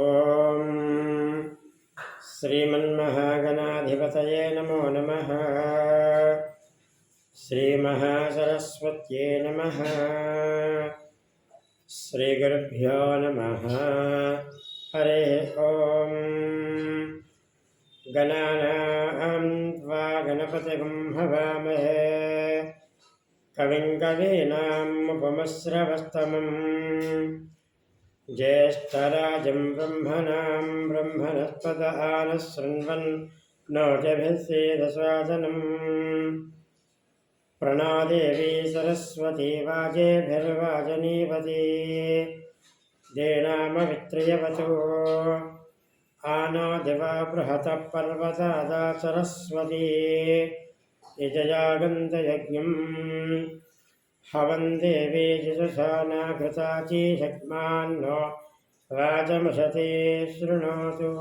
ॐ श्रीमन्महागणाधिपतये नमो नमः श्रीमहासरस्वत्यै नमः श्रीगुरुभ्यो नमः हरेः ॐ गणानां त्वा गणपतिगं हवामहे कविं कवीनामुपमस्रवस्तमम् ज्येष्ठराजं ब्रह्मणां ब्रह्मणस्पद आनः शृण्वन् नोजभिस्सेदशासनम् प्रणादेवी सरस्वती वाजेभिर्वाजनीपती। देनामवित्रयवतो आनादिवा बृहतः पर्वतादा सरस्वती। यजयागन्तयज्ञम् हवन् देवी यजसानाघृताची शक्मान्नो राजमशते शृणोतु।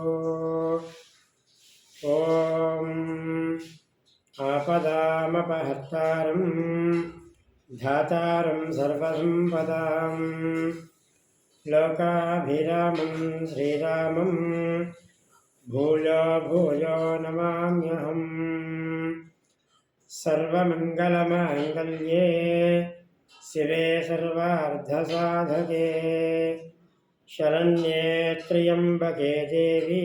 ॐ आपदामपहर्तारं धातारं सर्वसम्पदां लोकाभिरामं श्रीरामं भूयो भूयो नमाम्यहम्। सर्वमङ्गलमाङ्गल्ये शिवे सर्वार्धसाधके शरण्ये त्र्यम्बके देवी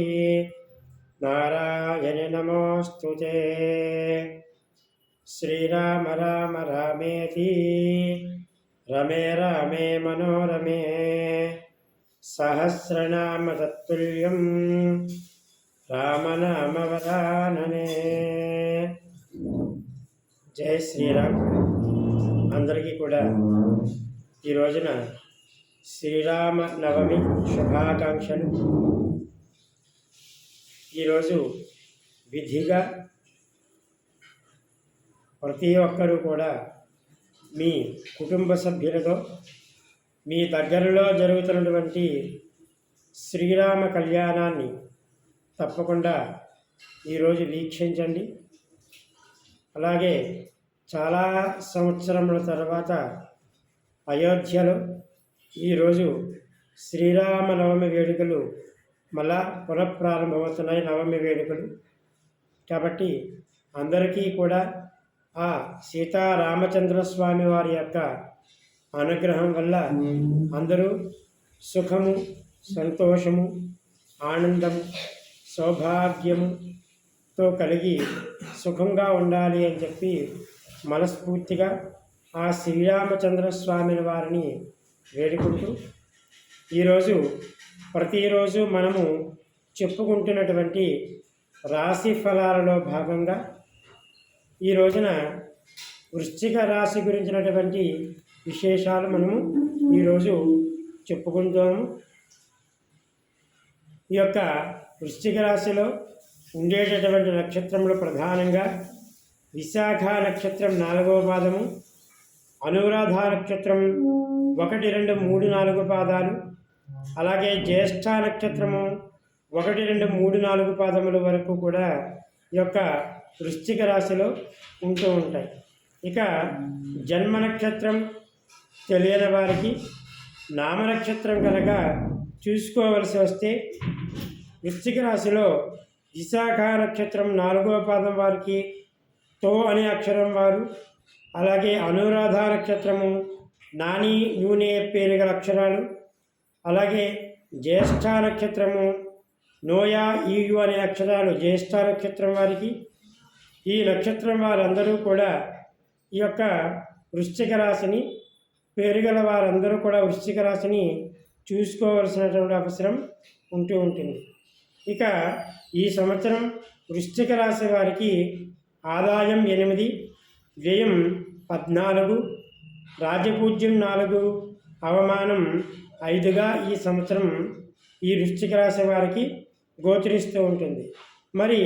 नारायण नमोऽस्तु ते श्रीराम राम रामेति रमे रामे मनोरमे सहस्रनामतत्तुल्यं रामनामवरानने జై శ్రీరామ్. అందరికీ కూడా ఈ రోజున శ్రీరామ నవమి శుభాకాంక్షలు. ఈరోజు విధిగా ప్రతి ఒక్కరూ కూడా మీ కుటుంబ సభ్యులతో మీ దగ్గరలో జరుగుతున్నటువంటి శ్రీరామ కళ్యాణాన్ని తప్పకుండా ఈరోజు వీక్షించండి. అలాగే చాలా సంవత్సరముల తర్వాత అయోధ్యలో ఈరోజు శ్రీరామనవమి వేడుకలు మళ్ళా పునఃప్రారంభమవుతున్నాయి నవమి వేడుకలు. కాబట్టి అందరికీ కూడా ఆ సీతారామచంద్ర స్వామి వారి యొక్క అనుగ్రహం వల్ల అందరూ సుఖము సంతోషము ఆనందము సౌభాగ్యముతో కలిగి సుఖంగా ఉండాలి అని చెప్పి మనస్ఫూర్తిగా ఆ శ్రీరామచంద్ర స్వామిని వారిని వేడుకుంటూ ఈరోజు ప్రతిరోజు మనము చెప్పుకుంటున్నటువంటి రాశి ఫలాలలో భాగంగా ఈ రోజున వృశ్చిక రాశి గురించినటువంటి విశేషాలు మనము ఈరోజు చెప్పుకుంటాము. ఈ యొక్క వృశ్చిక రాశిలో ఉండేటటువంటి నక్షత్రములు ప్రధానంగా విశాఖ నక్షత్రం నాలుగవ పాదము అనురాధ నక్షత్రం ఒకటి రెండు మూడు నాలుగు పాదాలు అలాగే జ్యేష్ఠ నక్షత్రము ఒకటి రెండు మూడు నాలుగు పాదముల వరకు కూడా ఈ యొక్క వృశ్చిక రాశిలో ఉంటూ ఉంటాయి. ఇక జన్మ నక్షత్రం తెలియని వారికి నామ నక్షత్రం కనుక చూసుకోవలసి వస్తే వృశ్చిక రాశిలో విశాఖ నక్షత్రం నాలుగవ పాదం వారికి తో అనే అక్షరం వారు. అలాగే అనురాధ నక్షత్రము నాని నూనె పేరు గల అక్షరాలు. అలాగే జ్యేష్ఠ నక్షత్రము నోయా ఈయు అనే అక్షరాలు జ్యేష్ఠ నక్షత్రం వారికి. ఈ నక్షత్రం వారందరూ కూడా ఈ యొక్క వృశ్చిక రాశిని పేరుగల వారందరూ కూడా వృశ్చిక రాశిని చూసుకోవలసినటువంటి అవసరం ఉంటూ ఉంటుంది. ఇక ఈ సంవత్సరం వృశ్చిక రాశి వారికి ఆదాయం ఎనిమిది వ్యయం పద్నాలుగు రాజపూజ్యం నాలుగు అవమానం ఐదుగా ఈ సంవత్సరం ఈ వృశ్చిక రాశి వారికి గోచరిస్తూ ఉంటుంది. మరి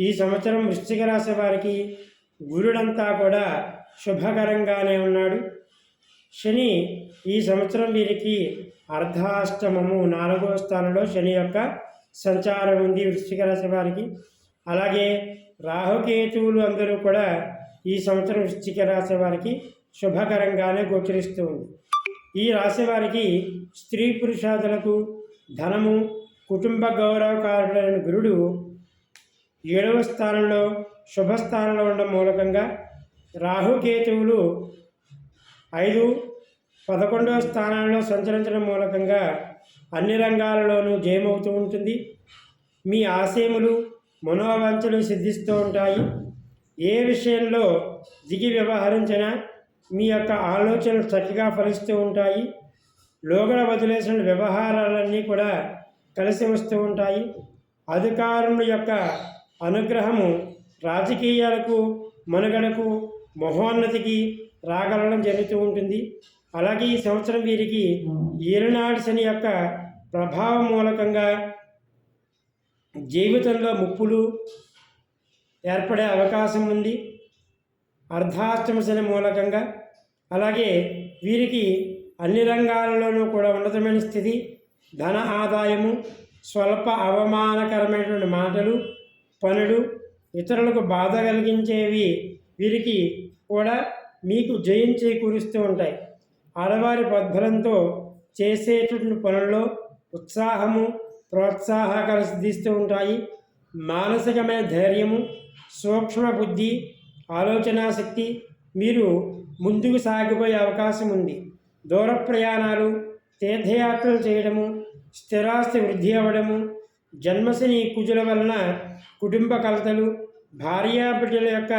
ఈ సంవత్సరం వృశ్చిక రాశి వారికి గురుడంతా కూడా శుభకరంగానే ఉన్నాడు. శని ఈ సంవత్సరం వీరికి అర్ధాష్టమము నాలుగో స్థానంలో శని యొక్క సంచారం ఉంది వృశ్చిక రాశి వారికి. అలాగే రాహుకేతువులు అందరూ కూడా ఈ సంవత్సరం వృశ్చిక రాశి వారికి శుభకరంగానే గోచరిస్తూ ఉంది. ఈ రాశి వారికి స్త్రీ పురుషాదులకు ధనము కుటుంబ గౌరవకారుడైన గురుడు ఏడవ స్థానంలో శుభస్థానంలో ఉండడం మూలకంగా రాహుకేతువులు ఐదు పదకొండవ స్థానంలో సంచరించడం మూలకంగా అన్ని రంగాలలోనూ జయమవుతూ ఉంటుంది. మీ ఆశయములు మనోవాంఛలు సిద్ధిస్తూ ఉంటాయి. ఏ విషయంలో దిగి వ్యవహరించినా మీ యొక్క ఆలోచనలు చక్కగా ఫలిస్తూ ఉంటాయి. లోగడ వదిలేసిన వ్యవహారాలన్నీ కూడా కలిసి వస్తూ ఉంటాయి. అధికారుల యొక్క అనుగ్రహము రాజకీయాలకు మనుగడకు మహోన్నతికి రాగలడం జరుగుతూ ఉంటుంది. అలాగే ఈ సంవత్సరం వీరికి ఏలనాడు శని యొక్క ప్రభావం మూలకంగా జీవితంలో ముప్పులు ఏర్పడే అవకాశం ఉంది. అర్ధాష్టమ శని మూలకంగా. అలాగే వీరికి అన్ని రంగాలలోనూ కూడా ఉన్నతమైన స్థితి ధన ఆదాయము స్వల్ప అవమానకరమైనటువంటి మాటలు పనులు ఇతరులకు బాధ కలిగించేవి వీరికి కూడా మీకు జయం చేకూరుస్తూ ఉంటాయి. ఆడవారి పద్బలంతో చేసేటువంటి పనుల్లో ఉత్సాహము ప్రోత్సాహకాలు సిద్ధిస్తూ ఉంటాయి. మానసికమైన ధైర్యము సూక్ష్మ బుద్ధి ఆలోచనా శక్తి మీరు ముందుకు సాగిపోయే అవకాశం ఉంది. దూర ప్రయాణాలు తీర్థయాత్రలు చేయడము స్థిరాస్తి వృద్ధి అవ్వడము జన్మశని కుజుల వలన కుటుంబ కలతలు భార్యాబిడ్డల యొక్క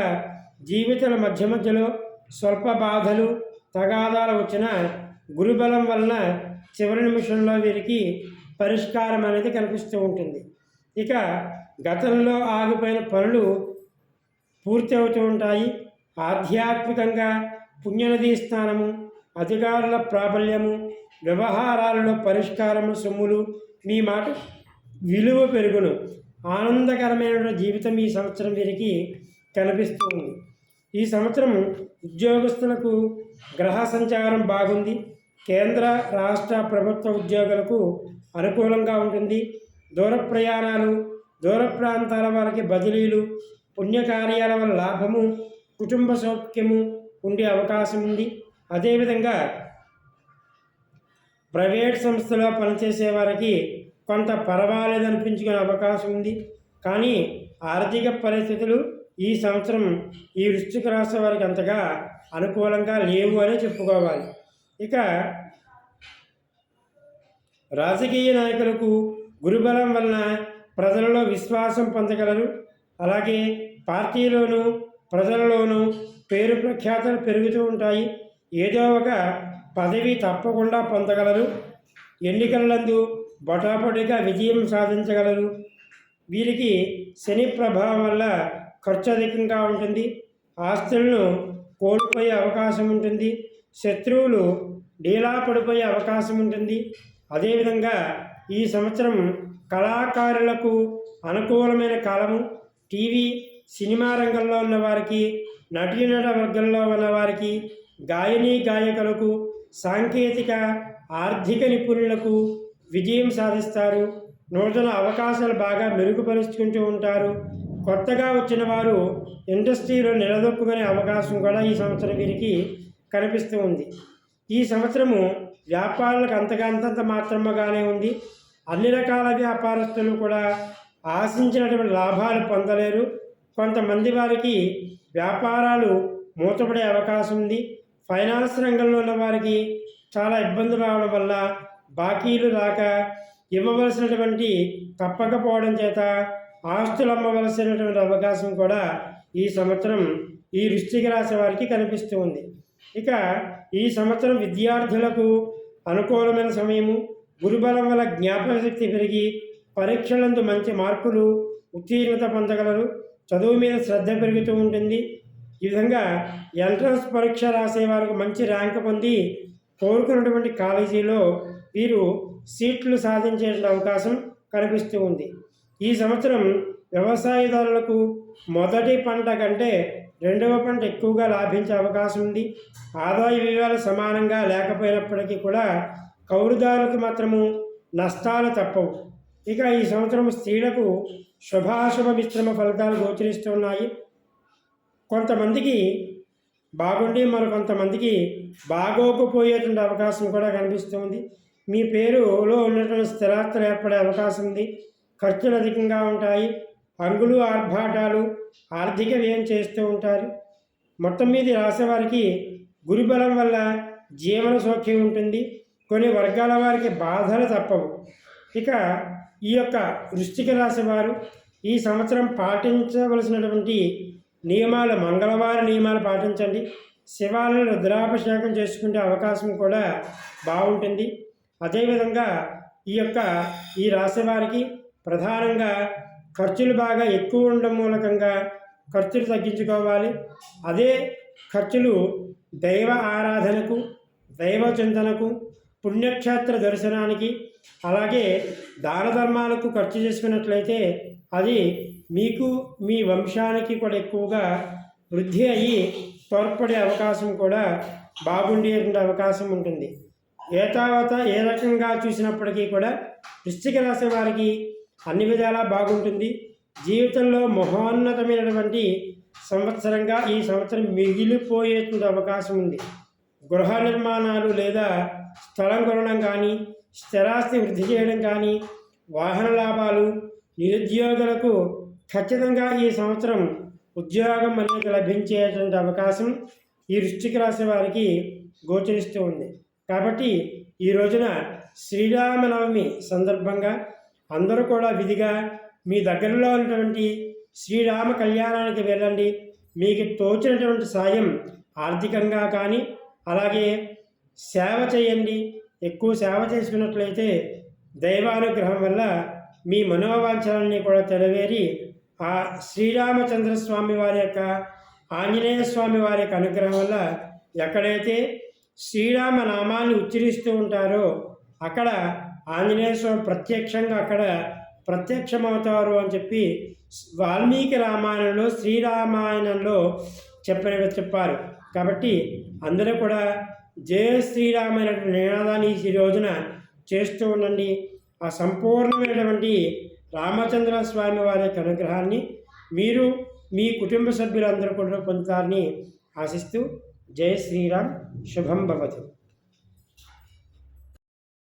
జీవితాల మధ్య మధ్యలో స్వల్ప బాధలు తగాదాలు వచ్చిన గురుబలం వలన చివరి నిమిషంలో వీరికి పరిష్కారం అనేది కనిపిస్తూ ఉంటుంది. ఇక గతంలో ఆగిపోయిన పనులు పూర్తి అవుతూ ఉంటాయి. ఆధ్యాత్మికంగా పుణ్యనదీ స్థానము అధికారుల ప్రాబల్యము వ్యవహారాలలో పరిష్కారము సొమ్ములు మీ మాట విలువ పెరుగును. ఆనందకరమైన జీవితం ఈ సంవత్సరం వీరికి కనిపిస్తుంది ఈ సంవత్సరం ఉద్యోగస్తులకు గ్రహ సంచారం బాగుంది. కేంద్ర రాష్ట్ర ప్రభుత్వ ఉద్యోగులకు అనుకూలంగా ఉంటుంది. దూర ప్రయాణాలు దూర ప్రాంతాల వారికి బదిలీలు పుణ్యకార్యాల వల్ల లాభము కుటుంబ సౌఖ్యము ఉండే అవకాశం ఉంది. అదేవిధంగా ప్రైవేట్ సంస్థలో పనిచేసే వారికి కొంత పర్వాలేదు అనిపించుకునే అవకాశం ఉంది. కానీ ఆర్థిక పరిస్థితులు ఈ సంవత్సరం ఈ వృశ్చిక రాశి వారికి అంతగా అనుకూలంగా లేవు అని చెప్పుకోవాలి. ఇక రాజకీయ నాయకులకు గురుబలం వలన ప్రజలలో విశ్వాసం పొందగలరు. అలాగే పార్టీలోనూ ప్రజలలోనూ పేరు ప్రఖ్యాతలు పెరుగుతూ ఉంటాయి. ఏదో ఒక పదవి తప్పకుండా పొందగలరు. ఎన్నికలందు బొటాపొటిగా విజయం సాధించగలరు. వీరికి శని ప్రభావం వల్ల ఖర్చు అధికంగా ఉంటుంది. ఆస్తులను కోల్పోయే అవకాశం ఉంటుంది. శత్రువులు డీలా పడిపోయే అవకాశం ఉంటుంది. అదేవిధంగా ఈ సంవత్సరం కళాకారులకు అనుకూలమైన కాలము. టీవీ సినిమా రంగంలో ఉన్నవారికి నటీనట వర్గంలో ఉన్నవారికి గాయనీ గాయకులకు సాంకేతిక ఆర్థిక నిపుణులకు విజయం సాధిస్తారు. నూతన అవకాశాలు బాగా మెరుగుపరుచుకుంటూ ఉంటారు. కొత్తగా వచ్చిన వారు ఇండస్ట్రీలో నిలదొక్కునే అవకాశం కూడా ఈ సంవత్సరం వీరికి కనిపిస్తూ ఉంది. ఈ సంవత్సరము వ్యాపారులకు అంతగా అంతంత మాత్రముగానే ఉంది. అన్ని రకాల వ్యాపారస్తులు కూడా ఆశించినటువంటి లాభాలు పొందలేరు. కొంతమంది వారికి వ్యాపారాలు మూతపడే అవకాశం ఉంది. ఫైనాన్స్ రంగంలో ఉన్న వారికి చాలా ఇబ్బందులు రావడం వల్ల బాకీలు రాక ఇవ్వవలసినటువంటి తప్పకపోవడం చేత ఆస్తులు అమ్మవలసినటువంటి అవకాశం కూడా ఈ సంవత్సరం ఈ వృశ్చిక రాశి వారికి కనిపిస్తూ ఉంది. ఇక ఈ సంవత్సరం విద్యార్థులకు అనుకూలమైన సమయము గురుబలం వల్ల జ్ఞాపక శక్తి పెరిగి పరీక్షలందు మంచి మార్కులు ఉత్తీర్ణత పొందగలరు చదువు మీద శ్రద్ధ పెరుగుతూ ఉంటుంది. ఈ విధంగా ఎంట్రన్స్ పరీక్ష రాసే వారికి మంచి ర్యాంక్ పొంది కోరుకున్నటువంటి కాలేజీలో వీరు సీట్లు సాధించే అవకాశం కనిపిస్తూ ఉంది. ఈ సంవత్సరం వ్యవసాయదారులకు మొదటి పంట కంటే రెండవ పంట ఎక్కువగా లాభించే అవకాశం ఉంది. ఆదాయ వ్యయాలు సమానంగా లేకపోయినప్పటికీ కూడా కౌలుదారులకు మాత్రము నష్టాలు తప్పవు. ఇక ఈ సంవత్సరం స్త్రీలకు శుభాశుభ మిశ్రమ ఫలితాలు గోచరిస్తున్నాయి కొంతమందికి బాగుండి మరికొంతమందికి బాగోకపోయేటువంటి అవకాశం కూడా కనిపిస్తుంది మీ పేరులో ఉన్నటువంటి స్థిరాస్తులు ఏర్పడే అవకాశం ఉంది. ఖర్చులు అధికంగా ఉంటాయి. అంగులు ఆర్భాటాలు ఆర్థిక వ్యయం చేస్తూ ఉంటారు. మొత్తం మీద రాసేవారికి గురుబలం వల్ల జీవన సౌఖ్యం ఉంటుంది. కొన్ని వర్గాల వారికి బాధలు తప్పవు. ఇక ఈ యొక్క వృశ్చిక రాశి వారు ఈ సంవత్సరం పాటించవలసినటువంటి నియమాలు మంగళవారం నియమాలు పాటించండి. శివాలను రుద్రాభిషేకం చేసుకునే అవకాశం కూడా బాగుంటుంది. అదేవిధంగా ఈ యొక్క ఈ రాశి వారికి ప్రధానంగా ఖర్చులు బాగా ఎక్కువ ఉండడం మూలకంగా ఖర్చులు తగ్గించుకోవాలి. అదే ఖర్చులు దైవ ఆరాధనకు దైవ చింతనకు పుణ్యక్షేత్ర దర్శనానికి అలాగే దాన ధర్మాలకు ఖర్చు చేసుకున్నట్లయితే అది మీకు మీ వంశానికి కూడా ఎక్కువగా వృద్ధి అయ్యి తోడ్పడే అవకాశం కూడా బాగుండేటువంటి అవకాశం ఉంటుంది. ఏ తర్వాత ఏ రకంగా చూసినప్పటికీ కూడా వృశ్చిక రాశి వారికి అన్ని విధాలా బాగుంటుంది. జీవితంలో మహోన్నతమైనటువంటి సంవత్సరంగా ఈ సంవత్సరం మిగిలిపోయేటువంటి అవకాశం ఉంది. గృహ నిర్మాణాలు లేదా స్థలం కొనడం కానీ స్థిరాస్తి వృద్ధి చేయడం కానీ వాహన లాభాలు నిరుద్యోగులకు ఖచ్చితంగా ఈ సంవత్సరం ఉద్యోగం అనేది లభించేటువంటి అవకాశం ఈ వృశ్చిక రాశి వారికి గోచరిస్తూ ఉంది. కాబట్టి ఈ రోజున శ్రీరామనవమి సందర్భంగా అందరూ కూడా విధిగా మీ దగ్గరలో ఉన్నటువంటి శ్రీరామ కళ్యాణానికి వెళ్ళండి. మీకు తోచినటువంటి సాయం ఆర్థికంగా కానీ అలాగే సేవ చేయండి. ఎక్కువ సేవ చేసుకున్నట్లయితే దైవానుగ్రహం వల్ల మీ మనోవాంఛలన్నీ కూడా తెరవేరి ఆ శ్రీరామచంద్ర స్వామి వారి యొక్క ఆంజనేయ స్వామి వారి యొక్క అనుగ్రహం వల్ల ఎక్కడైతే శ్రీరామ నామాన్ని ఉచ్చరిస్తూ ఉంటారో అక్కడ ఆంజనేయ స్వామి ప్రత్యక్షంగా అక్కడ ప్రత్యక్షమవుతారు అని చెప్పి వాల్మీకి రామాయణంలో శ్రీరామాయణంలో చెప్పిన చెప్పారు. కాబట్టి అందరూ కూడా జయ శ్రీరామైన నినాదాన్ని ఈ రోజున చేస్తూ ఉండండి. ఆ సంపూర్ణమైనటువంటి రామచంద్ర స్వామి వారి యొక్క అనుగ్రహాన్ని మీరు మీ కుటుంబ సభ్యులందరూ కూడా పొందుతారని ఆశిస్తూ జయ శ్రీరామ్ శుభం భవతు.